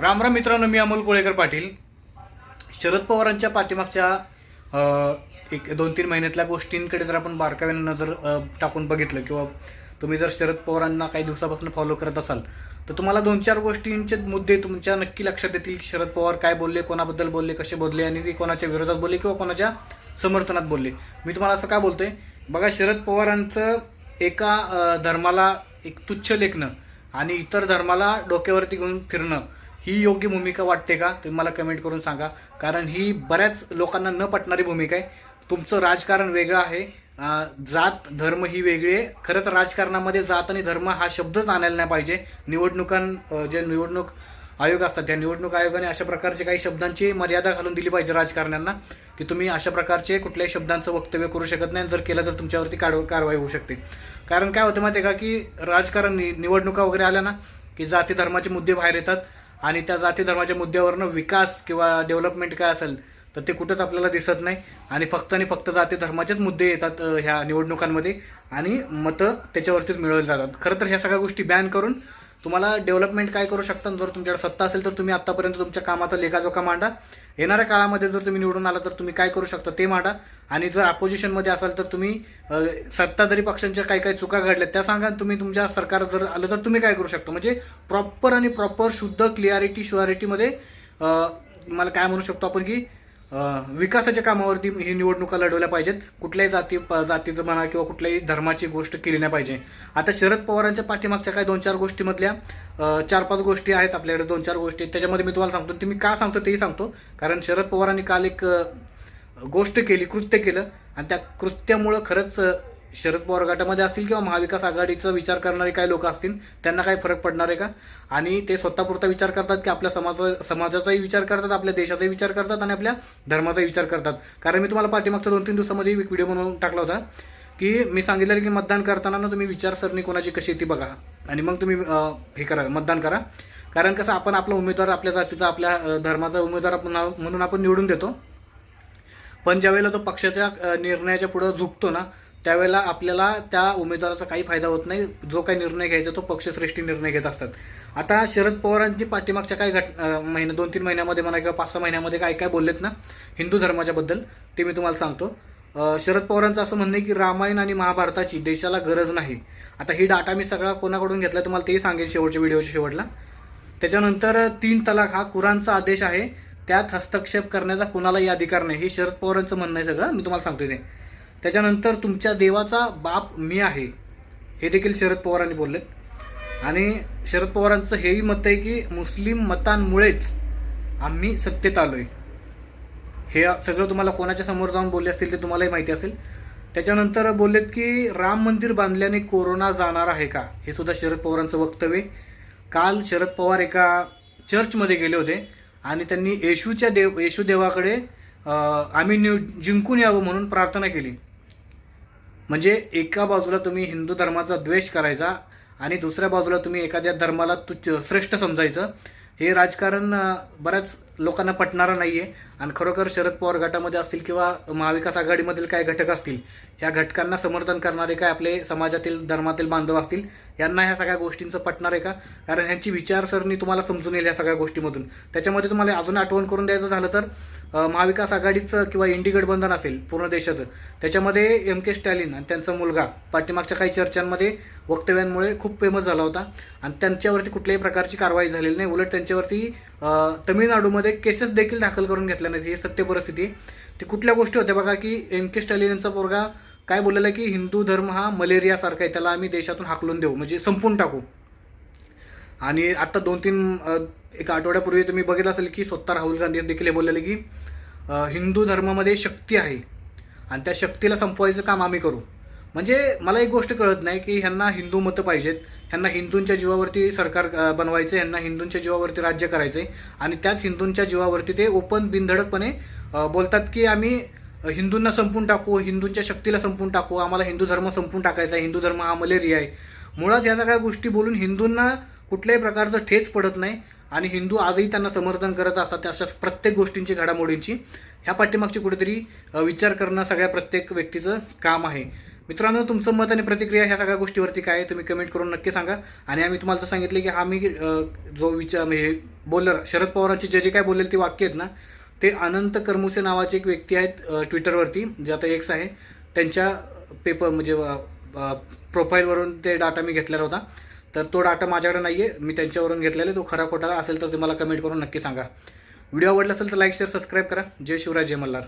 राम राम मित्रांनो मी अमोल कोळेकर पाटील. शरद पवारांच्या पाठीमागच्या एक दोन तीन महिन्यातल्या गोष्टींकडे जर आपण बारकाव्याने नजर टाकून बघितलं किंवा तुम्ही जर शरद पवारांना काही दिवसापासून फॉलो करत असाल तर तुम्हाला दोन चार गोष्टींचे मुद्दे तुमच्या नक्की लक्षात येतील की शरद पवार काय बोलले कोणाबद्दल बोलले कसे बोलले आणि ते कोणाच्या विरोधात बोलले किंवा कोणाच्या समर्थनात बोलले. मी तुम्हाला असं का बोलतोय? बघा शरद पवारांचं एका धर्माला एक तुच्छ लेखणं आणि इतर धर्माला डोक्यावरती घेऊन फिरणं ही योग्य भूमिका वाटते का? तुम्ही मला कमेंट करून सांगा. कारण ही बऱ्याच लोकांना न पटणारी भूमिका आहे. तुमचं राजकारण वेगळं आहे. जात धर्म ही वेगळी आहे. खरं तर राजकारणामध्ये जात आणि धर्म हा शब्दच आणायला नाही पाहिजे. निवडणुकां जे निवडणूक आयोग असतात त्या निवडणूक आयोगाने अशा प्रकारचे काही शब्दांची मर्यादा घालून दिली पाहिजे राजकारण्यांना की तुम्ही अशा प्रकारचे कुठल्याही शब्दांचं वक्तव्य करू शकत नाही. जर केलं तर तुमच्यावरती काढ कारवाई होऊ शकते. कारण काय होतं माहिती आहे का की राजकारण नि- निवडणुका वगैरे आल्या ना की जाती धर्माचे मुद्दे बाहेर येतात. आणि त्या जाती धर्माच्या मुद्द्यावरनं विकास किंवा डेव्हलपमेंट काय असेल तर ते कुठंच आपल्याला दिसत नाही. आणि फक्त आणि फक्त जाती धर्माचेच मुद्दे येतात ह्या निवडणुकांमध्ये. आणि मतं त्याच्यावरतीच मिळवली जातात. खरं तर ह्या सगळ्या गोष्टी बॅन करून तुम्हाला डेव्हलपमेंट काय करू शकता? जर तुमच्याकडे सत्ता असेल तर तुम्ही आत्तापर्यंत तुमच्या कामाचा लेखाजोखा मांडा. येणाऱ्या काळामध्ये जर तुम्ही निवडून आला तर तुम्ही काय करू शकता ते मांडा. आणि जर अपोजिशनमध्ये असाल तर तुम्ही सत्ताधारी पक्षांच्या काही काही चुका घडल्या त्या सांगा तुम्ही तुमच्या सरकार जर आलं तर तुम्ही काय करू शकता? म्हणजे प्रॉपर आणि प्रॉपर शुद्ध क्लिअरिटी शुअरिटीमध्ये मला काय म्हणू शकतो आपण की विकासाच्या कामावरती ही निवडणुका लढवल्या पाहिजेत. कुठल्याही जाती प- जातीचं म्हणा किंवा कुठल्याही धर्माची गोष्ट केली नाही पाहिजे. आता शरद पवारांच्या पाठीमागच्या काय दोन चार गोष्टीमधल्या चार पाच गोष्टी आहेत आपल्याकडे दोन चार गोष्टी त्याच्यामध्ये मी तुम्हाला सांगतो ते मी का सांगतो तेही सांगतो. कारण शरद पवारांनी काल एक गोष्ट केली कृत्य केलं. आणि त्या कृत्यामुळं खरंच शरद पवार गटामध्ये असतील किंवा महाविकास आघाडीचा विचार करणारे काही लोक असतील त्यांना काही फरक पडणार आहे का? आणि ते स्वतःपुरता विचार करतात की आपल्या समाज समाजाचाही विचार करतात आपल्या देशाचाही विचार करतात आणि आपल्या धर्माचाही विचार करतात. कारण मी तुम्हाला पाठीमागच्या दोन तीन दिवसामध्ये एक व्हिडिओ बनवून टाकला होता की मी सांगितलं की मतदान करताना ना तुम्ही विचारसरणी कोणाची कशी ती बघा. आणि मग तुम्ही हे करा मतदान करा. कारण कसं आपण आपला उमेदवार आपल्या जातीचा आपल्या धर्माचा उमेदवार आपण म्हणून आपण निवडून देतो. पण ज्यावेळेला तो पक्षाच्या निर्णयाच्या पुढं झुकतो ना त्यावेळेला आपल्याला त्या उमेदवाराचा काही फायदा होत नाही. जो काही निर्णय घ्यायचा तो पक्षश्रेष्ठी निर्णय घेत असतात. आता शरद पवारांची पाठीमागच्या काही घट महिने दोन तीन महिन्यामध्ये म्हणा किंवा पाच सहा महिन्यामध्ये काय काय बोललेत ना हिंदू धर्माच्याबद्दल ते मी तुम्हाला सांगतो. शरद पवारांचं असं म्हणणं आहे की रामायण आणि महाभारताची देशाला गरज नाही. आता ही डाटा मी सगळा कोणाकडून घेतला तुम्हाला तेही सांगेन शेवटच्या व्हिडिओच्या शेवटला. त्याच्यानंतर तीन तलाक हा कुराणचा आदेश आहे. त्यात हस्तक्षेप करण्याचा कुणालाही अधिकार नाही. हे शरद पवारांचं म्हणणं आहे सगळं. मी तुम्हाला सांगतो ते. त्याच्यानंतर तुमच्या देवाचा बाप मी आहे. हे देखील शरद पवारांनी बोललेत. आणि शरद पवारांचं हेही मत आहे की मुस्लिम मतांमुळेच आम्ही सत्तेत आलो आहे हे सगळं तुम्हाला कोणाच्या समोर जाऊन बोलले असतील ते तुम्हालाही माहिती असेल. त्याच्यानंतर बोललेत की राम मंदिर बांधल्याने कोरोना जाणार आहे का? हे सुद्धा शरद पवारांचं वक्तव्य काल शरद पवार एका चर्चमध्ये गेले होते आणि त्यांनी येशूच्या देव येशू देवाकडे आम्ही निव जिंकून यावं म्हणून प्रार्थना केली. म्हणजे एका बाजूला तुम्ही हिंदू धर्माचा द्वेष करायचा आणि दुसऱ्या बाजूला तुम्ही एखाद्या धर्माला तुच्छ श्रेष्ठ समजायचं. हे राजकारण बऱ्याच लोकांना पटणारा नाही आहे आणि खरोखर शरद पवार गटामध्ये असतील किंवा महाविकास आघाडीमधील काय घटक असतील ह्या घटकांना समर्थन करणारे काय आपले समाजातील धर्मातील बांधव असतील यांना ह्या सगळ्या गोष्टींचं पटणार आहे का? कारण ह्यांची विचारसरणी तुम्हाला समजून येईल या सगळ्या गोष्टीमधून. त्याच्यामध्ये तुम्हाला अजून आठवण करून द्यायचं झालं तर महाविकास आघाडीचं किंवा इंडी गठबंधन असेल पूर्ण देशाचं त्याच्यामध्ये एम के स्टॅलिन आणि त्यांचा मुलगा पाठीमागच्या काही चर्चांमध्ये वक्तव्यांमुळे खूप फेमस झाला होता. आणि त्यांच्यावरती कुठल्याही प्रकारची कारवाई झालेली नाही. उलट त्यांच्यावरती तमिळनाडूमध्ये केसेस देखील दाखल करून घेतल्या नाहीत ही सत्य परिस्थिती. ती कुठल्या गोष्टी होत्या? बघा की एम के स्टॅलिन यांचा पोरगा काय बोललेला आहे की हिंदू धर्म हा मलेरियासारखा आहे त्याला आम्ही देशातून हाकलून देऊ म्हणजे संपून टाकू. आणि आत्ता दोन तीन एक आठवड्यापूर्वी तुम्ही बघितलं असेल की स्वतः राहुल गांधी देखील हे बोललेले की हिंदू धर्मामध्ये शक्ती आहे. आणि त्या शक्तीला संपवायचं काम आम्ही करू. म्हणजे मला एक गोष्ट कळत नाही की ह्यांना हिंदू मतं पाहिजेत. ह्यांना हिंदूंच्या जीवावरती सरकार बनवायचं ह्यांना हिंदूंच्या जीवावरती राज्य करायचं आहे आणि त्याच हिंदूंच्या जीवावरती ते ओपन बिनधडकपणे बोलतात की आम्ही हिंदूंना संपून टाकू हिंदूंच्या शक्तीला संपून टाकू आम्हाला हिंदू धर्म संपून टाकायचा आहे हिंदू धर्म हा मलेरिया आहे. मुळात या सगळ्या गोष्टी बोलून हिंदूंना कुठल्याही प्रकारचं ठेच पडत नाही आणि हिंदू आजही त्यांना समर्थन करत असतात अशा प्रत्येक गोष्टींची घडामोडींची. ह्या पाठीमागची कुठेतरी विचार करणं सगळ्या प्रत्येक व्यक्तीचं काम आहे. मित्रांनो तुमचं मत आणि प्रतिक्रिया ह्या सगळ्या गोष्टीवरती काय आहे तुम्ही कमेंट करून नक्की सांगा. आणि आम्ही तुम्हाला तर सांगितले की आम्ही मी जो विचार म्हणजे बोलर शरद पवारांची जे जे काय बोललेली ती वाक्य आहेत ना ते अनंत करमुसे नावाचे एक व्यक्ती आहेत ट्विटरवरती जे आता एक्स आहे. त्यांच्या पेपर म्हणजे प्रोफाईलवरून ते डाटा मी घेतलेला होता. तर तो डाटा माझ्याकडे नाही आहे मी त्यांच्यावरून घेतलेला आहे. तो खरा खोटा असेल तर तुम्हाला कमेंट करून नक्की सांगा. व्हिडिओ आवडला असेल तर लाईक शेअर सबस्क्राईब करा. जय शिवराय जय मल्हार.